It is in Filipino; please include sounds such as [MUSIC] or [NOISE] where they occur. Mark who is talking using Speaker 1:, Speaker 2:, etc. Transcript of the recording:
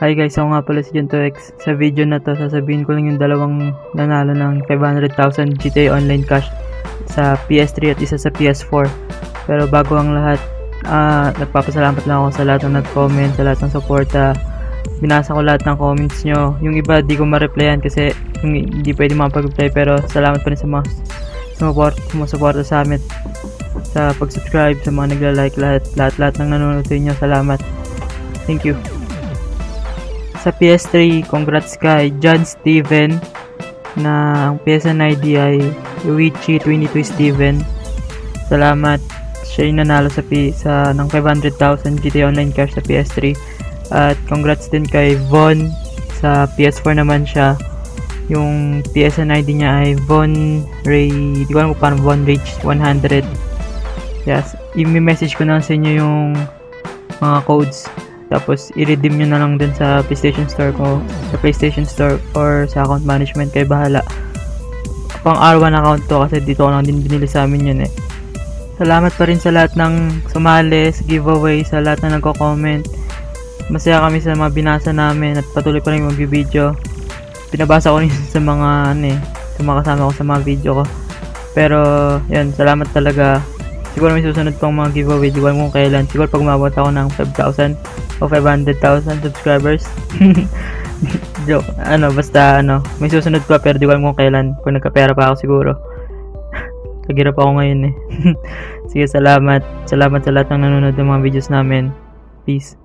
Speaker 1: Hi guys, ako nga pala si Junto-X. Sa video na to, sasabihin ko lang yung dalawang nanalo ng 500,000 GTA Online Cash sa PS3 at isa sa PS4. Pero bago ang lahat, ah, nagpapasalamat lang ako sa lahat ng nag-comment, sa lahat ng suporta. Binasa ko lahat ng comments nyo. Yung iba, di ko ma-replyan kasi hindi pwede makapag-reply. Pero salamat pa rin sa mga sumusuporta sa amin sa pag-subscribe, sa mga nagla-like, lahat, lahat, lahat ng nanonood sa inyo. Salamat. Thank you. Sa PS3, congrats kay John Steven na ang PSN ID ay Luigi22 Steven. Salamat. Siya yung nanalo sa, P sa ng 500,000 GTA Online Cash sa PS3. At congrats din kay Von sa PS4 naman siya. Yung PSN ID niya ay Von Ray, di ko alam kung paano Von Rage 100. Yes, i-message ko na sa inyo yung mga codes. Tapos, i-redeem nyo na lang din sa PlayStation Store ko. Sa PlayStation Store or sa account management. Kayo bahala. Pang R1 account to kasi dito ko lang din binili sa amin yun eh. Salamat pa rin sa lahat ng sumali, sa giveaway, sa lahat na nagko-comment. Masaya kami sa mga binasa namin at patuloy pa rin mag-video. Pinabasa ko rin [LAUGHS] sa mga ano eh, sa ko sa mga video ko. Pero, yun, salamat talaga. Siguro may susunod pang mga giveaway, di kung kailan. Siguro pag umabot ako ng 5,000 o 500,000 subscribers. [LAUGHS] Joke. Ano, basta ano, may susunod pa pero di kung kailan. Kung nagkapera pa ako siguro. [LAUGHS] Naghirap ako ngayon eh. [LAUGHS] Sige, salamat. Salamat sa lahat ng nanonood ng mga videos namin. Peace.